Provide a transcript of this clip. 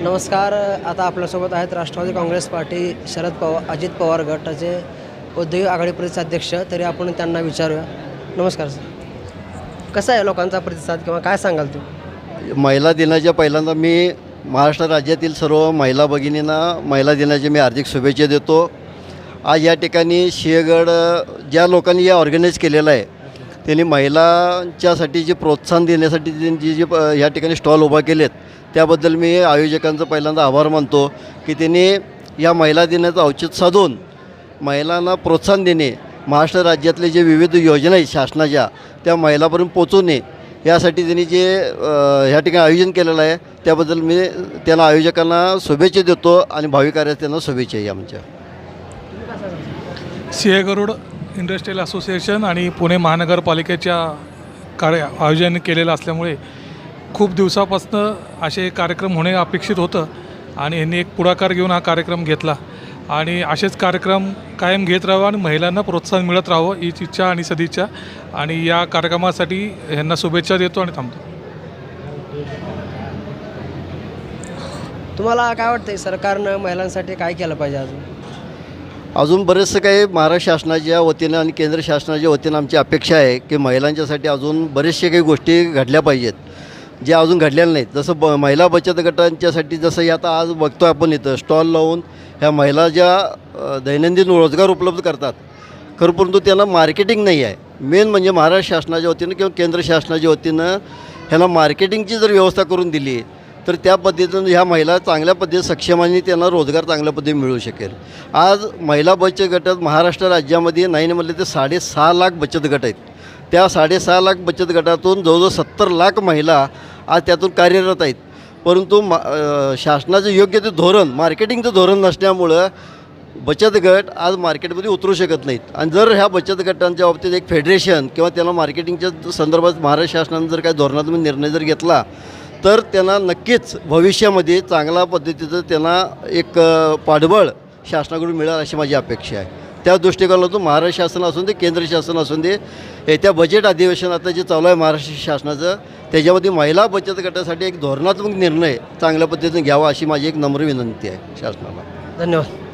नमस्कार आता आपल्यासोबत आहेत राष्ट्रवादी काँग्रेस पार्टी शरद पवार अजित पवार गटाचे औद्योगिक आघाडी प्रदेशाध्यक्ष तरी आपण त्यांना विचारूया. नमस्कार सर. कसा आहे लोकांचा प्रतिसाद किंवा काय सांगाल तू? महिला दिनाच्या पहिल्यांदा मी महाराष्ट्र राज्यातील सर्व महिला भगिनींना महिला दिनाच्या मी हार्दिक शुभेच्छा देतो. आज या ठिकाणी सिंहगड ज्या लोकांनी या ऑर्गनाईज केलेलं आहे त्यांनी महिलांच्यासाठी जे प्रोत्साहन देण्यासाठी त्यांची जे प- ठिकाणी स्टॉल उभा केलेत त्याबद्दल मी आयोजकांचं पहिल्यांदा आभार मानतो की त्यांनी या महिला दिनाचं औचित्य साधून महिलांना प्रोत्साहन देणे महाराष्ट्र राज्यातले जे विविध योजना आहेत शासनाच्या त्या महिलापर्यंत पोचवणे यासाठी त्यांनी जे ह्या ठिकाणी आयोजन केलेलं आहे त्याबद्दल मी त्यांना आयोजकांना शुभेच्छा देतो आणि भावी कार्यात त्यांना शुभेच्छाही आमच्या. सिंह गरुड. इंडस्ट्रियल असोसिएशन आणि पुणे महानगरपालिकेच्या कार्य आयोजन केलेलं असल्यामुळे खूप दिवसापासनं असे कार्यक्रम होणे अपेक्षित होतं आणि यांनी एक पुढाकार घेऊन हा कार्यक्रम घेतला. आणि असेच कार्यक्रम कायम घेत राहावं आणि महिलांना प्रोत्साहन मिळत राहावं हीच इच्छा आणि सदिच्छा. आणि या कार्यक्रमासाठी ह्यांना शुभेच्छा देतो आणि थांबतो. तुम्हाला काय वाटतंय सरकारनं महिलांसाठी काय केलं पाहिजे अजून? अजून बरेचसं काही महाराष्ट्र शासनाच्या वतीनं आणि केंद्र शासनाच्या वतीनं आमची अपेक्षा आहे की महिलांच्यासाठी अजून बरेचसे काही गोष्टी घडल्या पाहिजेत ज्या अजून घडलेल्या नाहीत. जसं ब महिला बचत गटांच्यासाठी जसं हे आता आज बघतो आपण इथं स्टॉल लावून ह्या महिला ज्या दैनंदिन रोजगार उपलब्ध करतात खरं परंतु त्यांना मार्केटिंग नाही आहे. मेन म्हणजे महाराष्ट्र शासनाच्या वतीनं किंवा केंद्र शासनाच्या वतीनं ह्यांना मार्केटिंगची जर व्यवस्था करून दिली तर त्या पद्धतीनं ह्या महिला चांगल्या पद्धतीने सक्षम आणि त्यांना रोजगार चांगल्या पद्धतीने मिळू शकेल. आज महिला बचत गटात महाराष्ट्र राज्यामध्ये नाही म्हटलं तर साडेसहा लाख बचत गट आहेत. त्या साडेसहा लाख बचत गटातून जवळजवळ सत्तर लाख महिला आज त्यातून कार्यरत आहेत. परंतु मा शासनाचं योग्य ते धोरण मार्केटिंगचं धोरण नसल्यामुळं बचत गट आज मार्केटमध्ये उतरू शकत नाहीत. आणि जर ह्या बचत गटांच्या बाबतीत एक फेडरेशन किंवा त्याला मार्केटिंगच्या संदर्भात महाराष्ट्र शासनानं जर काही धोरणात्मक निर्णय जर घेतला तर त्यांना नक्कीच भविष्यामध्ये चांगल्या पद्धतीचं त्यांना एक पाठबळ शासनाकडून मिळेल अशी माझी अपेक्षा आहे. त्या दृष्टिकोनातून महाराष्ट्र शासन असून दे केंद्र शासन असून दे येत्या बजेट अधिवेशन आता जे चालू आहे महाराष्ट्र शासनाचं त्याच्यामध्ये महिला बचत गटासाठी एक धोरणात्मक निर्णय चांगल्या पद्धतीने घ्यावा अशी माझी एक नम्र विनंती आहे शासनाला. धन्यवाद.